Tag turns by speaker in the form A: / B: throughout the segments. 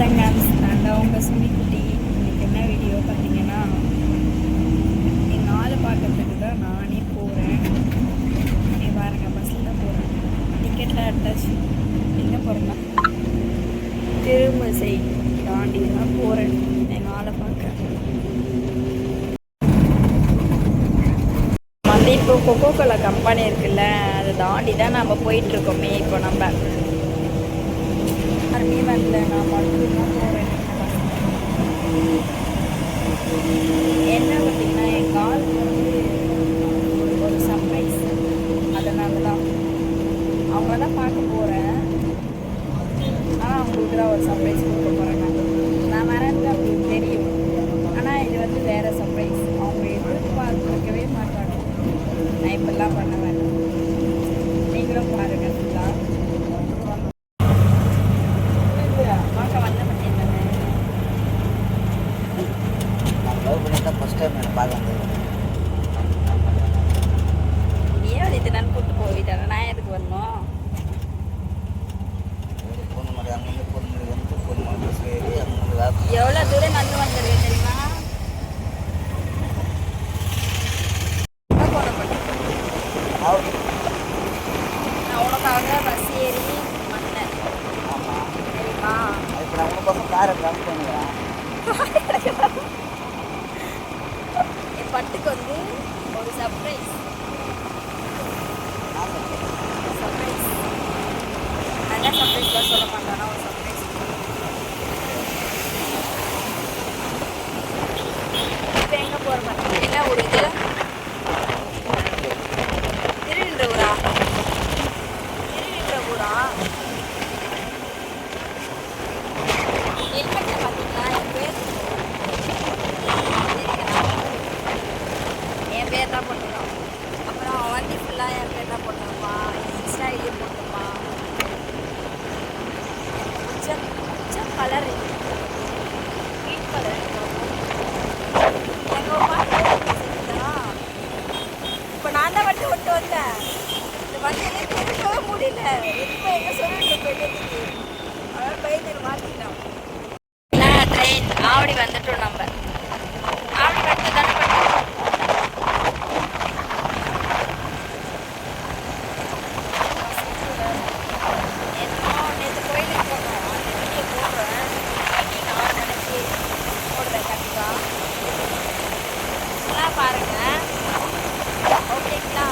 A: வணக்கங்க நான் தான் உங்கள் சுமிக்குட்டி இன்றைக்கி என்ன வீடியோ பார்த்தீங்கன்னா எங்கள் ஆளை பார்க்கறதுக்கு தான் நானே போகிறேன் நீ பாருங்க பஸ்ஸில் தான் போகிறேன் டிக்கெட்லாம் எடுத்தாச்சு எங்கே போகிறேன்னா திருமசை தாண்டி தான் போகிறேன் எங்கள் ஆளை பார்க்க. வந்து இப்போ கொக்கோ கோலா கம்பெனி இருக்குல்ல அதை தாண்டி தான் நம்ம போயிட்டுருக்கோமே இப்போ நம்ம யாருமே வரல. நான் மட்டும்தான் போகிறேன் என்ன பார்த்தீங்கன்னா என் காலுக்கு வந்து ஒரு சர்ப்ரைஸ் அதனால தான் அவங்கள தான் பார்க்க போகிறேன் ஆனால் அவங்களுக்கு தான் ஒரு சர்ப்ரைஸ் கொடுக்க போகிறேன் நான் நான் வரேன்னு அவங்களுக்கு தெரியும் ஆனால் இது வந்து வேறு சர்ப்ரைஸ் அவங்க எதிர்பார்க்கவே மாட்டாங்க நான் இப்படிலாம் பண்ண வேண்டாம் நீங்களும் பாருங்கள் ஃபுல்லாக பார்க்க வந்த பண்ணியிருந்தேன்
B: லவ் பண்ணி தான் ஃபஸ்ட் டைம் எனக்கு பார்க்க வந்தது
A: ஏன் நான் கூட்டு போயிட்டேன் நான் எதுக்கு வரணும்
B: பொண்ணு மாதிரி அங்கே பொண்ணு வந்து பொண்ணு அங்கே வேப்ப
A: எவ்வளோ தூரம் பட்டுக்கு வந்து ஒரு சர்ப்ரைஸ் சர்ப்ரைஸ் என்ன சர்ப்ரைஸ்லாம் சொல்ல மாட்டானா ஒரு சர்ப்ரைஸ் இப்போ எங்கே போகிற மாதிரி என்ன ஊர் இது திருவின்ற ஊரா திருவின்ற ஊரா ஹெல்மெட்டில் பார்த்தீங்களா என் பேர் என் பேர் தான் போட்டிருக்கான் அப்புறம் அவன் வண்டி ஃபுல்லாக என் பேர் தான் போட்டிருப்பான் இன்ஸ்டா ஐடி போட்டிருப்பான் பிடிச்ச பிடிச்ச கலர் க்ரீன் கலர் எங்கள் பாட்டு இப்போ நான் தான் வண்டி விட்டு வந்தேன் இந்த வண்டியிலே திருப்பவே முடியல இப்போ எங்கே சொல்லிட்டு போயிட்டு அதனால் பயந்து மாற்றிட்டோம் ட்ரெயின் ஆவடி வந்துட்டோம் நம்ம ஆவடி வந்து தானே பண்ணோம் என்னமோ நேற்று கோயிலுக்கு போனோம் அந்த வீடியோ போடுறேன் இன்னைக்கு நான் நினச்சி போடுறேன் கண்டிப்பாக நல்லா பாருங்க ஓகேங்களா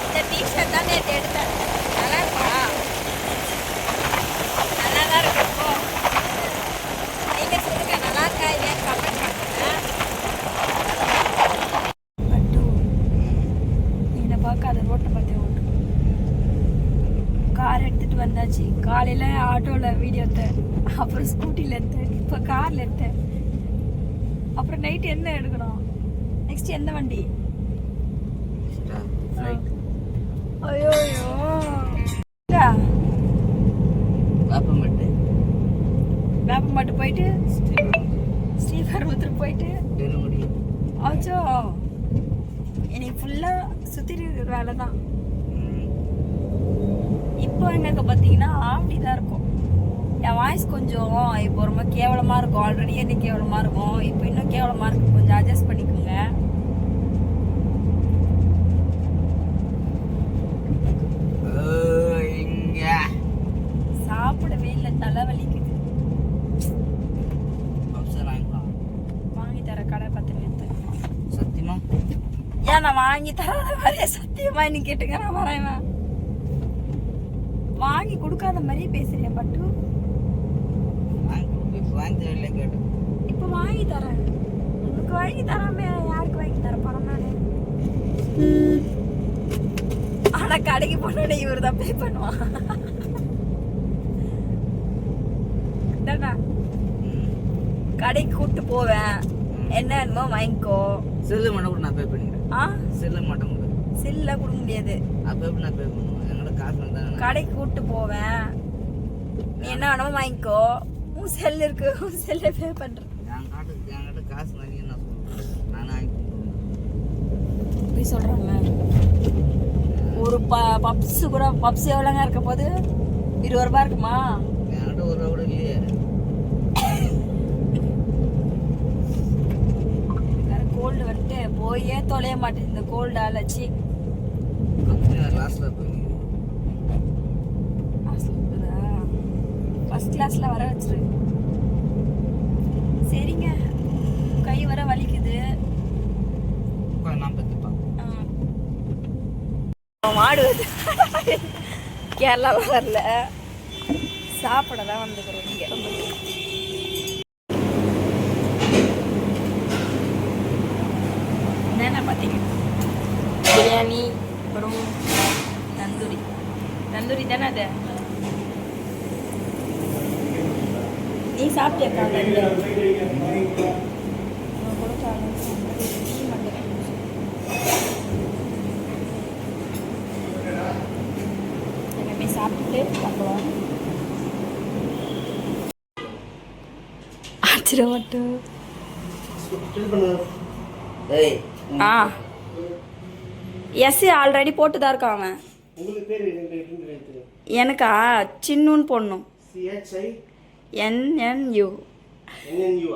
A: இந்த டிஷர்ட் தான் நேற்று எடுத்தேன் நல்லா இருக்கா நல்லா தான் இருக்கு இப்போ நீங்கள் சொல்லுங்க நல்லா இருக்கா இல்லையான்னு கமெண்ட் பண்ணுங்க பட்டு என்னை பார்க்காத ரோட்டை பார்த்து ஓட்டு வந்தாச்சு. காலையில் ஆட்டோவில் வீடியோ எடுத்தேன். அப்புறம் ஸ்கூட்டியில் எடுத்தேன். இப்போ காரில் எடுத்தேன். அப்புறம் நைட் என்ன எடுக்கணும்? நெக்ஸ்ட் எந்த வண்டி? ஐயோ ஐயோ
B: வேப்பம்பட்டு
A: வேப்பம்பாட்டு போயிட்டு ஸ்ரீபெரும்புத்தூர் போயிட்டு. ஆச்சோ எனக்கு ஃபுல்லாக சுற்றி இருக்கிற வேலை தான். இப்போ எங்களுக்கு பார்த்தீங்கன்னா ஆவடி தான் இருக்கும். என் வாய்ஸ் கொஞ்சம் இப்போ ரொம்ப கேவலமாக இருக்கும். ஆல்ரெடி என்ன கேவலமாக இருக்கும்? இப்போ இன்னும் கேவலமாக இருக்கும் கொஞ்சம் அட்ஜஸ்ட் பண்ணிக்கோங்க. சாப்பிடவே இல்லை. தலை வலிக்குது
B: அப்சர் வாங்கிக்கலாம்
A: வாங்கி தர கடை பத்து நேரத்து
B: சத்தியமா?
A: ஏன் நான் வாங்கி தராத மாதிரியே சத்தியமா நீ கேட்டுங்க நான் வரேன். வாங்கி கொடுக்காத மாதிரியே பேசுறியா பட்டு.
B: இப்போ வாங்கி
A: தரேன். உனக்கு வாங்கி தராம யாருக்கு வாங்கி தர போறேன் நானு? ஆனா கடைக்கு போனோட இவர் தான் பே பண்ணுவான். கடைக்கு கூட்டு போவேன். என்ன வேணுமோ வாங்கிக்கோ.
B: செல்லு மட்டும் கூட நான் பே பண்ணிக்கிறேன்
A: ஆ?
B: செல்லு மட்டும் கூட.
A: சில்ல கொடுக்க முடியாது.
B: அப்போ எப்படி நான் பே பண்ணுவேன்?
A: கடைக்கு கூட்டு போவேன். நீ என்ன வேணுமோ வாங்கிக்கோ. உன் செல் இருக்கு. உன் செல்ல பே
B: கொடுத்துருவேன்.
A: அப்படி சொல்றாங்க. ஒரு ப பப்ஸ் கூட பப்ஸ் எவ்வளோங்க இருக்க போது இருபது ரூபாய் இருக்குமா?
B: ஒரு இல்லையே.
A: கோல்டு வந்துட்டு போயே தொலைய மாட்டேங்குது. இந்த கோல்டால் சி கிளாஸ்ல வர வச்சிரு. சரிங்க. கை வர வலிக்குது. மாடு வருது கேரளாவில் வரல. சாப்பிட தான் வந்துக்கிறோம் இங்கே என்னென்ன பார்த்தீங்க? பிரியாணி அப்புறம் தந்தூரி. தந்தூரி தானே அது? நீ சாப்பிட்டியா எல்லாமே சாப்பிட்டுட்டு பார்க்கலாம் ஆச்சிர மட்டும்.
B: ஏய்
A: ஆ. எஸ் ஆல்ரெடி போட்டு தான் இருக்கான் அவன். எனக்கா சின்னுன்னு போடணும்
C: சிஹெச்ஐ
A: என்என்யூ
C: என்என்யூ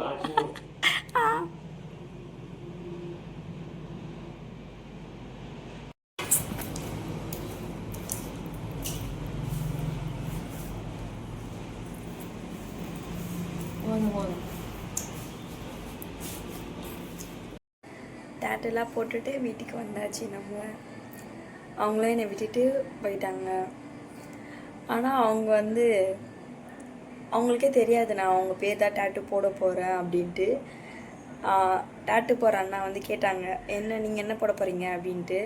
A: டேட்டெல்லாம் போட்டுட்டு வீட்டுக்கு வந்தாச்சு நம்ம. அவங்களும் என்னை விட்டுட்டு போயிட்டாங்க. ஆனால் அவங்க வந்து அவங்களுக்கே தெரியாது நான் அவங்க பேர் தான் டேட்டு போட போகிறேன் அப்படின்ட்டு. டேட்டு போகிற அண்ணா வந்து கேட்டாங்க என்ன நீங்கள் என்ன போட போகிறீங்க அப்படின்ட்டு.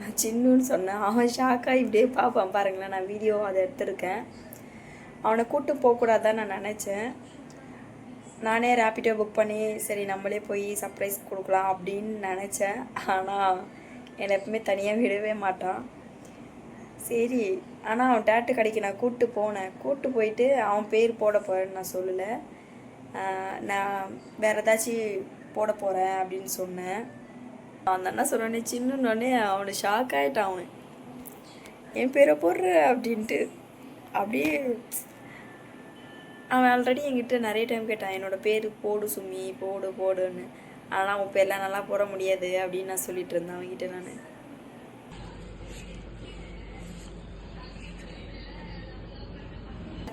A: நான் சின்னுன்னு சொன்னேன் அவன் ஷாக்காக இப்படியே பார்ப்பான் பாருங்களேன் நான் வீடியோ அதை எடுத்திருக்கேன். அவனை கூப்பிட்டு போகக்கூடாதான் நான் நினச்சேன். நானே ரேப்பிடோ புக் பண்ணி சரி நம்மளே போய் சர்ப்ரைஸ் கொடுக்கலாம் அப்படின்னு நினச்சேன். ஆனால் என்னை எப்பவுமே தனியாக விடவே மாட்டான். சரி ஆனால் அவன் டேட்டு கடைக்கு நான் கூப்பிட்டு போனேன். கூப்பிட்டு போயிட்டு அவன் பேர் போட போகிறேன்னு நான் சொல்லலை. நான் வேறு ஏதாச்சும் போட போகிறேன் அப்படின்னு சொன்னேன். அந்த அண்ணா சொன்னோடனே சின்னோடனே அவனை ஷாக் ஆகிட்டான் அவன். என் பேரை போடுற அப்படின்ட்டு. அப்படியே அவன் ஆல்ரெடி என்கிட்ட நிறைய டைம் கேட்டான். என்னோடய பேர் போடு சுமி போடு போடுன்னு. ஆனால் அவன் பேர்லாம் நல்லா போட முடியாது அப்படின்னு நான் சொல்லிட்டு இருந்தேன் அவன்கிட்ட நான்.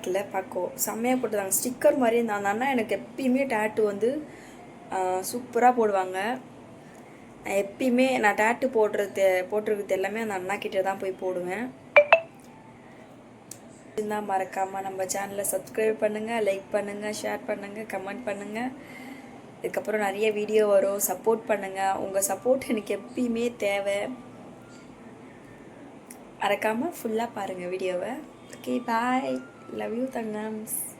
A: இல்லை பார்க்கோ செம்மையாக போட்டுருந்தாங்க. ஸ்டிக்கர் மாதிரி இருந்தாங்கன்னா அண்ணா எனக்கு எப்பயுமே டேட்டு வந்து சூப்பராக போடுவாங்க. நான் எப்பயுமே நான் டேட்டு போடுறது போட்டிருக்கிறது எல்லாமே அந்த அண்ணா கிட்டே தான் போய் போடுவேன். இருந்தால் மறக்காமல் நம்ம சேனலை சப்ஸ்கிரைப் பண்ணுங்கள் லைக் பண்ணுங்கள் ஷேர் பண்ணுங்கள் கமெண்ட் பண்ணுங்கள் இதுக்கப்புறம் நிறைய வீடியோ வரும். சப்போர்ட் பண்ணுங்கள் உங்கள் சப்போர்ட் எனக்கு எப்பயுமே தேவை. மறக்காமல் ஃபுல்லாக பாருங்கள் வீடியோவை okay bye Love you, Tangams.